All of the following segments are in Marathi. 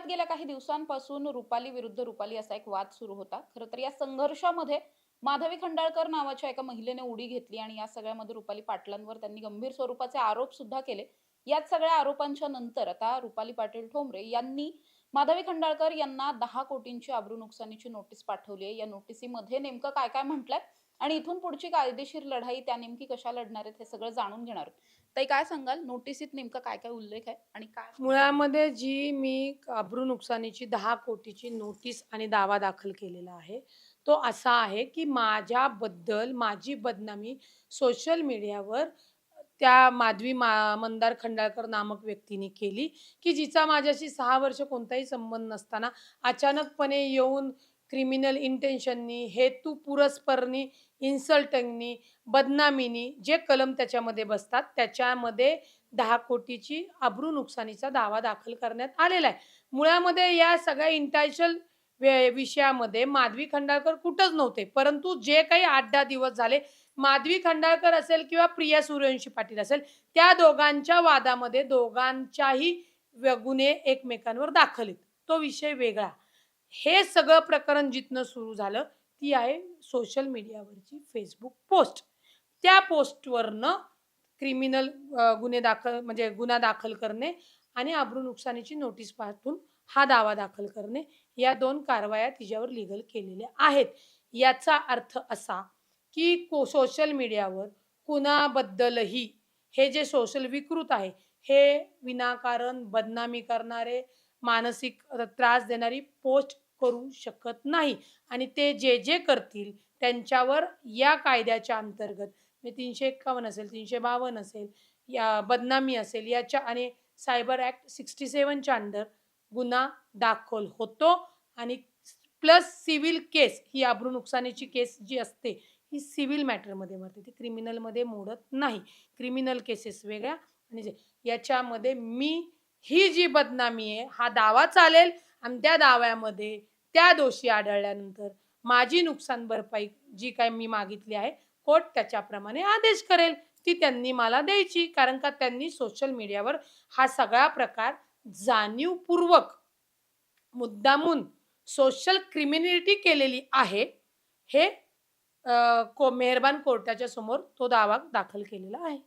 पुण्यात गेल्या काही दिवसांपासून रुपाली विरुद्ध रुपाली असा एक वाद सुरू होता. खरं तर या संघर्षामध्ये माधवी खंडाळकर नावाच्या एका महिलेने उडी घेतली आणि या सगळ्यामध्ये रुपाली पाटलांवर त्यांनी गंभीर स्वरूपाचे आरोप सुद्धा केले. याच सगळ्या आरोपांच्या नंतर आता रुपाली पाटील ठोंबरे यांनी माधवी खंडाळकर यांना दहा कोटींची आबरू नुकसानीची नोटीस पाठवली आहे. या नोटीसीमध्ये नेमकं काय काय म्हटलंय आणि इथून पुढची कायदेशीर लढाई त्या नेमकी कशा लढणार आहेत हे सगळं जाणून घेणार ताई काय सांगाल? नोटिसीत नेमकं काय काय उल्लेख आहे आणि काय मुळामध्ये जी मी अब्रू नुकसानीची दहा कोटीची नोटीस आणि दावा दाखल केलेला आहे तो असा आहे की माझ्याबद्दल माझी बदनामी सोशल मीडियावर त्या माधवी मा मंदार खंडाळकर नामक व्यक्तीने केली की जिचा माझ्याशी सहा वर्ष कोणताही संबंध नसताना अचानकपणे येऊन क्रिमिनल इंटेन्शननी हेतुपुरस्परनी इन्सल्टिंगनी बदनामीनी जे कलम त्याच्यामध्ये बसतात त्याच्यामध्ये दहा कोटीची अब्रू नुकसानीचा दावा दाखल करण्यात आलेला आहे. मुळामध्ये या सगळ्या इंटायशल विषयामध्ये माधवी खंडाळकर कुठंच नव्हते परंतु जे काही आठ दहा दिवस झाले माधवी खंडाळकर असेल किंवा प्रिया सूर्यवंशी पाटील असेल त्या दोघांच्या वादामध्ये दोघांच्याही गुन्हे एकमेकांवर दाखल आहेत. तो विषय वेगळा. हे सगळं प्रकरण जिथनं सुरू झालं ती आहे सोशल मीडियावरची फेसबुक पोस्ट त्या पोस्टवरनं क्रिमिनल गुन्हे दाखल म्हणजे गुन्हा दाखल करणे आणि अब्रू नुकसानीची नोटीस पाठवून हा दावा दाखल करणे या दोन कारवाया तिच्यावर लिगल केलेल्या आहेत. याचा अर्थ असा की को सोशल मीडियावर कुणाबद्दलही हे जे सोशल विकृत आहे हे विनाकारण बदनामी करणारे मानसिक त्रास देणारी पोस्ट करू शकत नाही. आणि ते जे जे करतील त्यांच्यावर या कायद्याच्या अंतर्गत म्हणजे तीनशे एक्कावन्न असेल तीनशे बावन्न असेल या बदनामी असेल याच्या आणि सायबर ॲक्ट सिक्स्टी सेवनच्या अंडर गुन्हा दाखल होतो. आणि प्लस सिव्हिल केस ही आबरू नुकसानीची केस जी असते ही सिव्हिल मॅटरमध्ये मरते. ती क्रिमिनलमध्ये मोडत नाही. क्रिमिनल केसेस वेगळ्या. आणि जे याच्यामध्ये मी ही जी बदनामी आहे हा दावा चालेल. आणि त्या दाव्यामध्ये त्या दोषी आढळल्यानंतर माझी नुकसान भरपाई जी काय मी मागितली आहे कोर्ट त्याच्याप्रमाणे आदेश करेल. ती त्यांनी मला द्यायची कारण का त्यांनी सोशल मीडियावर हा सगळा प्रकार जाणीवपूर्वक मुद्दामून सोशल क्रिमिनॅलिटी केलेली आहे. हे को मेहरबान कोर्टाच्या समोर तो दावा दाखल केलेला आहे.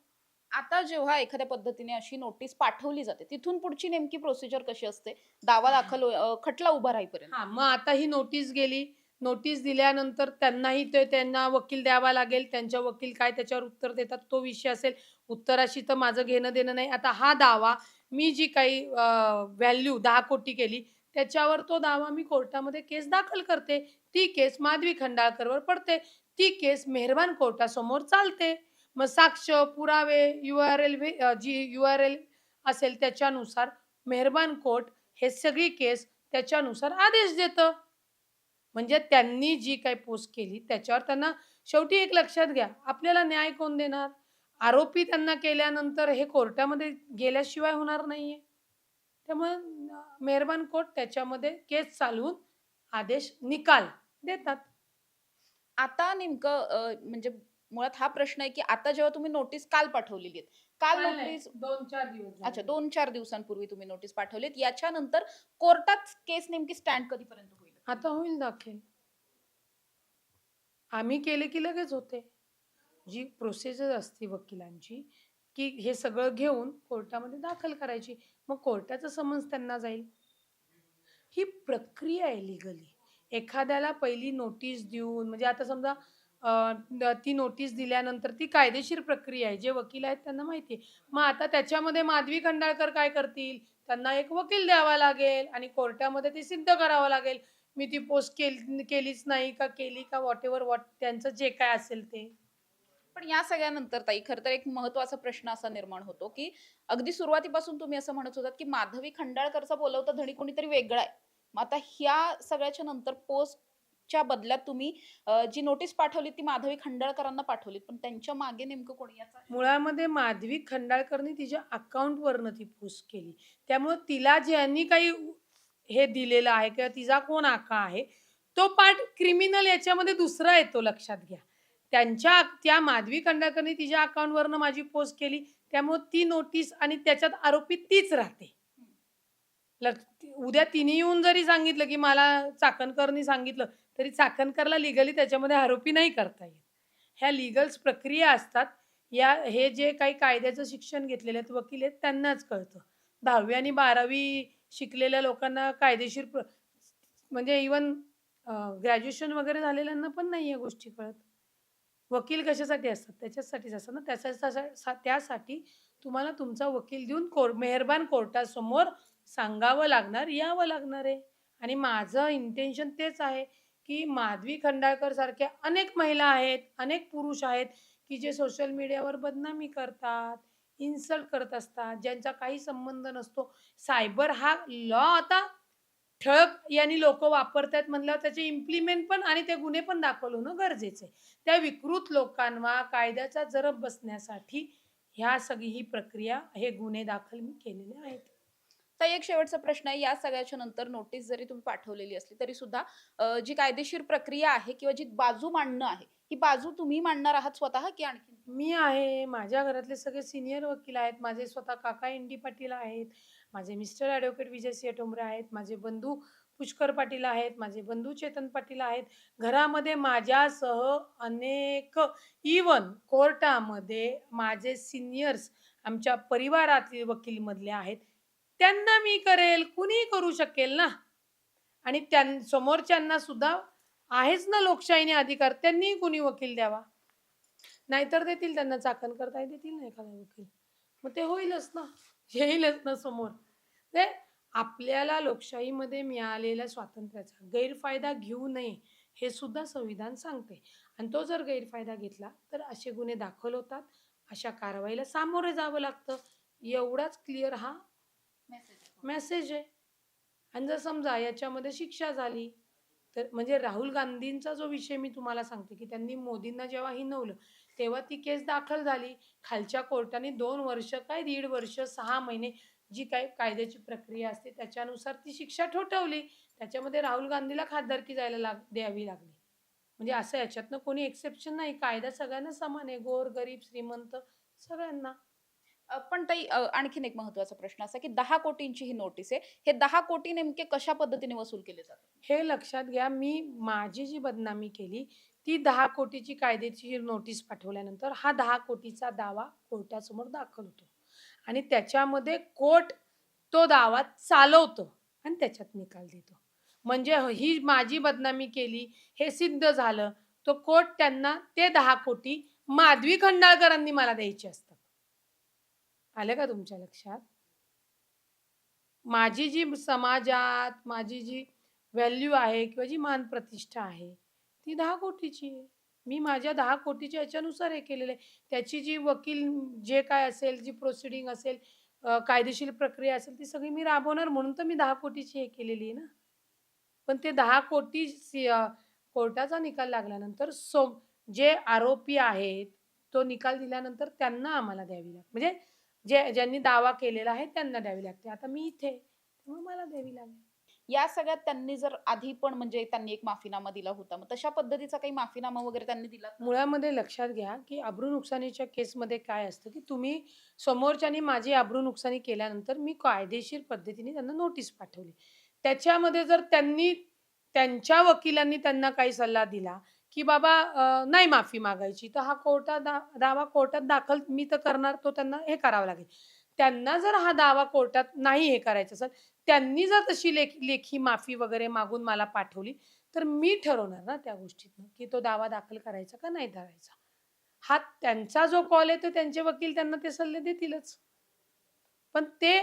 आता जेव्हा एखाद्या पद्धतीने अशी नोटीस पाठवली जाते तिथून पुढची नेमकी प्रोसिजर कशी असते? दावा दाखल हो, अं, खटला उभा राहीपर्यंत. हा मग आता ही नोटीस गेली. नोटीस दिल्यानंतर त्यांनाही ते त्यांना वकील द्यावा लागेल. त्यांच्या वकील काय त्याच्यावर उत्तर देतात तो विषय असेल. उत्तराशी तर माझं घेणं देणं नाही. आता हा दावा मी जी काही व्हॅल्यू दहा कोटी केली त्याच्यावर तो दावा मी कोर्टामध्ये केस दाखल करते. ती केस माधवी खंडाळकरवर पडते. ती केस मेहरबान कोर्टासमोर चालते. मग साक्ष पुरावे यू आर एल जी यू आर एल असेल त्याच्यानुसार मेहरबान कोर्ट हे सगळी केस त्याच्यानुसार आदेश देतं. म्हणजे त्यांनी जी काही पोस्ट केली त्याच्यावर त्यांना शेवटी एक लक्षात घ्या आपल्याला न्याय कोण देणार? आरोपी त्यांना केल्यानंतर हे कोर्टामध्ये गेल्याशिवाय होणार नाहीये. त्यामुळे मेहरबान कोर्ट त्याच्यामध्ये केस चालवून आदेश निकाल देतात. आता नेमकं म्हणजे मुळात हा प्रश्न आहे की आता जेव्हा तुम्ही नोटीस काल पाठवलेली आहे काल नोटीस दोन चार दिवस. अच्छा दोन चार दिवसांपूर्वी तुम्ही नोटीस पाठवलीत. याच्यानंतर कोर्टात केस नेमकी स्टँड कधीपर्यंत होईल? आता होईल दाखल. आम्ही केले की लगेच होते. जी प्रोसेस असते वकिलांची की हे सगळं घेऊन कोर्टामध्ये दाखल करायची. मग कोर्टाचा समन्स त्यांना जाईल. ही प्रक्रिया आहे लिगली एखाद्याला पहिली नोटीस देऊन म्हणजे आता समजा ती नोटीस दिल्यानंतर ती कायदेशीर प्रक्रिया आहे. जे वकील आहेत त्यांना माहिती आहे. मग आता त्याच्यामध्ये माधवी खंडाळकर काय करतील? त्यांना एक वकील द्यावा लागेल आणि कोर्टामध्ये ते सिद्ध करावं लागेल. मी ती पोस्ट केली केलीच नाही का केली का वॉट एव्हर वॉट त्यांचं जे काय असेल ते. पण या सगळ्यानंतर ताई खरं तर एक महत्त्वाचा प्रश्न असा निर्माण होतो की अगदी सुरुवातीपासून तुम्ही असं म्हणत होतात की माधवी खंडाळकरचा बोलवता धणी कोणीतरी वेगळा आहे. मग आता ह्या सगळ्याच्या नंतर पोस्ट पोस्टच्या बदल्यात तुम्ही जी नोटीस पाठवली ती माधवी खंडाळकरांना पाठवली पण त्यांच्या मागे नेमकं कोणी याचा मुळामध्ये माधवी खंडाळकरनी तिच्या अकाउंटवरनं ती पोस्ट केली. त्यामुळे तिला ज्यांनी काही हे दिलेलं आहे किंवा तिचा कोण आका आहे तो पार्ट क्रिमिनल याच्यामध्ये दुसरा येतो लक्षात घ्या. त्यांच्या त्या माधवी खंडाळकरनी तिच्या अकाउंटवरनं माझी पोस्ट केली त्यामुळे ती नोटीस आणि त्याच्यात आरोपी तीच राहते. उद्या तिने येऊन जरी सांगितलं की मला चाकणकरनी सांगितलं तरी चाकणकरला लिगली त्याच्यामध्ये आरोपी नाही करता येत. ह्या लिगल्स प्रक्रिया असतात या हे जे काही कायद्याचं शिक्षण घेतलेले आहेत वकील आहेत त्यांनाच कळतं. दहावी आणि बारावी शिकलेल्या लोकांना कायदेशीर प्र- म्हणजे इवन ग्रॅज्युएशन वगैरे झालेल्यांना पण नाही या गोष्टी कळत. वकील कशासाठी असतात? त्याच्यासाठीच असतात ना. त्याच्या त्यासाठी तुम्हाला तुमचा वकील देऊन कोर मेहरबान कोर्टासमोर सांगावं लागणार यावं लागणार आहे. आणि माझं इंटेन्शन तेच आहे. की माधवी खंडाळकर सारख्या अनेक महिला आहेत अनेक पुरुष आहेत की जे सोशल मीडियावर बदनामी करतात इन्सल्ट करत असतात ज्यांचा काही संबंध नसतो. सायबर हा लॉ आता ठळक यांनी लोक वापरतात म्हणल्यावर त्याचे इम्प्लिमेंट पण आणि ते गुन्हे पण दाखल होणं गरजेचं आहे. त्या विकृत लोकांना कायद्याचा जरब बसण्यासाठी ह्या सगळी ही प्रक्रिया हे गुन्हे दाखल मी केलेले आहेत. ताई एक शेवटचा प्रश्न आहे. या सगळ्याच्या नंतर नोटीस जरी तुम्ही पाठवलेली असली तरी सुद्धा जी कायदेशीर प्रक्रिया आहे किंवा जी बाजू मांडणं आहे ही बाजू तुम्ही मांडणार आहात स्वतः की आणखी मी आहे. माझ्या घरातले सगळे सिनियर वकील आहेत. माझे स्वतः काका एन डी पाटील आहेत. माझे मिस्टर ॲडव्होकेट विजयसिंह ठोंबरे आहेत. माझे बंधू पुष्कर पाटील आहेत. माझे बंधू चेतन पाटील आहेत. घरामध्ये माझ्यासह अनेक इवन कोर्टामध्ये माझे सिनियर्स आमच्या परिवारातील वकीलमधले आहेत. त्यांना मी करेल कुणी करू शकेल ना? आणि त्यां समोरच्यांना सुद्धा आहेच ना लोकशाहीने अधिकार त्यांनी कुणी वकील द्यावा? नाहीतर देतील त्यांना चाकण करता देतील ना एखादा वकील. मग ते होईलच ना येईलच ना समोर. ते आपल्याला लोकशाहीमध्ये मिळालेल्या स्वातंत्र्याचा गैरफायदा घेऊ नये हे सुद्धा संविधान सांगते. आणि तो जर गैरफायदा घेतला तर असे गुन्हे दाखल होतात. अशा कारवाईला सामोरे जावं लागतं. एवढाच क्लिअर हा मेसेज आहे. आणि जर समजा याच्यामध्ये शिक्षा झाली तर म्हणजे राहुल गांधींचा जो विषय मी तुम्हाला सांगते की त्यांनी मोदींना जेव्हा हिनवलं तेव्हा ती केस दाखल झाली. खालच्या कोर्टाने दोन वर्ष काय दीड वर्ष सहा महिने जी काही कायद्याची प्रक्रिया असते त्याच्यानुसार ती शिक्षा ठोठवली. त्याच्यामध्ये राहुल गांधीला खासदारकी जायला लाग द्यावी लागली. म्हणजे असं याच्यातनं कोणी एक्सेप्शन नाही. कायदा सगळ्यांना समान आहे. गोर गरीब श्रीमंत सगळ्यांना. पण ताई आणखीन एक महत्त्वाचा प्रश्न असा की दहा कोटींची ही नोटीस आहे हे दहा कोटी नेमके कशा पद्धतीने वसूल केले जातात? हे लक्षात घ्या मी माझी जी बदनामी केली ती दहा कोटीची कायद्याची नोटीस पाठवल्यानंतर हा दहा कोटीचा दावा कोर्टासमोर दाखल होतो. आणि त्याच्यामध्ये कोर्ट तो दावा चालवतो आणि त्याच्यात निकाल देतो. म्हणजे ही माझी बदनामी केली हे सिद्ध झालं तो कोर्ट त्यांना ते दहा कोटी माधवी खंडाळकरांनी मला द्यायचे असतात. आलं का तुमच्या लक्षात? माझी जी समाजात माझी जी व्हॅल्यू आहे किंवा जी मान प्रतिष्ठा आहे ती दहा कोटीची आहे. मी माझ्या दहा कोटीच्या याच्यानुसार हे केलेलं आहे. त्याची जी वकील जे काय असेल जी प्रोसिडिंग असेल कायदेशीर प्रक्रिया असेल ती सगळी मी राबवणार म्हणून तर मी दहा कोटीची हे केलेली आहे ना. पण ते दहा कोटी कोर्टाचा निकाल लागल्यानंतर सो जे आरोपी आहेत तो निकाल दिल्यानंतर त्यांना आम्हाला द्यावी लागते. म्हणजे जे ज्यांनी दावा केलेला आहे त्यांना द्यावी लागते. आता मी इथे त्यामुळे मला द्यावी लागेल. या सगळ्यात त्यांनी जर आधी पण म्हणजे त्यांनी एक माफीनामा दिला होता मग तशा पद्धतीचा काही माफीनामा वगैरे त्यांनी दिला? मुळामध्ये लक्षात घ्या की अब्रू नुकसानीच्या केसमध्ये काय असतं की तुम्ही समोरच्यानी माझी अब्रू नुकसानी केल्यानंतर मी कायदेशीर पद्धतीने त्यांना नोटीस पाठवली. त्याच्यामध्ये जर त्यांनी त्यांच्या वकिलांनी त्यांना काही सल्ला दिला की बाबा नाही माफी मागायची. तर हा कोर्टात दा दावा कोर्टात दाखल मी तर करणार तो त्यांना हे करावं लागेल. त्यांना जर हा दावा कोर्टात नाही हे करायचं असेल त्यांनी जर तशी लेख लेखी माफी वगैरे मागून मला पाठवली तर मी ठरवणार ना त्या गोष्टीतनं की तो दावा दाखल करायचा का नाही करायचा. हा त्यांचा जो कॉल आहे तो त्यांचे वकील त्यांना ते सल्ले देतीलच. पण ते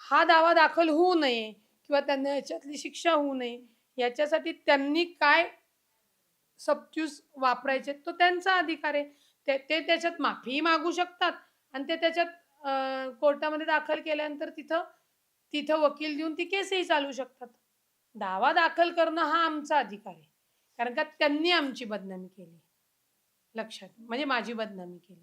हा दावा दाखल होऊ नये किंवा त्यांना याच्यातली शिक्षा होऊ नये याच्यासाठी त्यांनी काय सबच्यूज वापरायचे. तो त्यांचा अधिकार आहे. ते त्याच्यात माफी मागू शकतात आणि ते त्याच्यात कोर्टामध्ये दाखल केल्यानंतर तिथं तिथं वकील देऊन ती केसही चालू शकतात. दावा दाखल करणं हा आमचा अधिकार आहे. कारण का त्यांनी आमची बदनामी केली. लक्षात म्हणजे माझी बदनामी केली.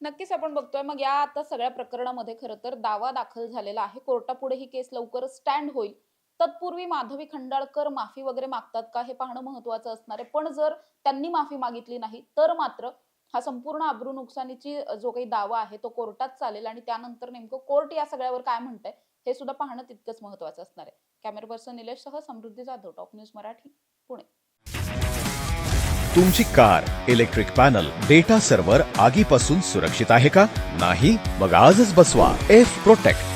नक्कीच आपण बघतोय मग या आता सगळ्या प्रकरणामध्ये खरं तर दावा दाखल झालेला आहे. कोर्टापुढे ही केस लवकरच स्टँड होईल. तत्पूर्वी माधवी खंडाळकर माफी वगैरे मागतात का हे पाहणं महत्वाचं असणार आहे. पण जर त्यांनी माफी मागितली नाही तर मात्र हा संपूर्ण अब्रू नुकसानीची जो काही दावा आहे तो कोर्टात चालेल आणि त्यानंतर नेमकं कोर्ट या सगळ्यावर काय म्हणतंय हे सुद्धा पाहणं तितकंच महत्वाचं असणार आहे. कॅमेरा पर्सन निलेशसह समृद्धी जाधव टॉप न्यूज मराठी पुणे. तुमची car electric panel data server आगीपासून सुरक्षित आहे का? नाही? मग आजच बसवा. F protect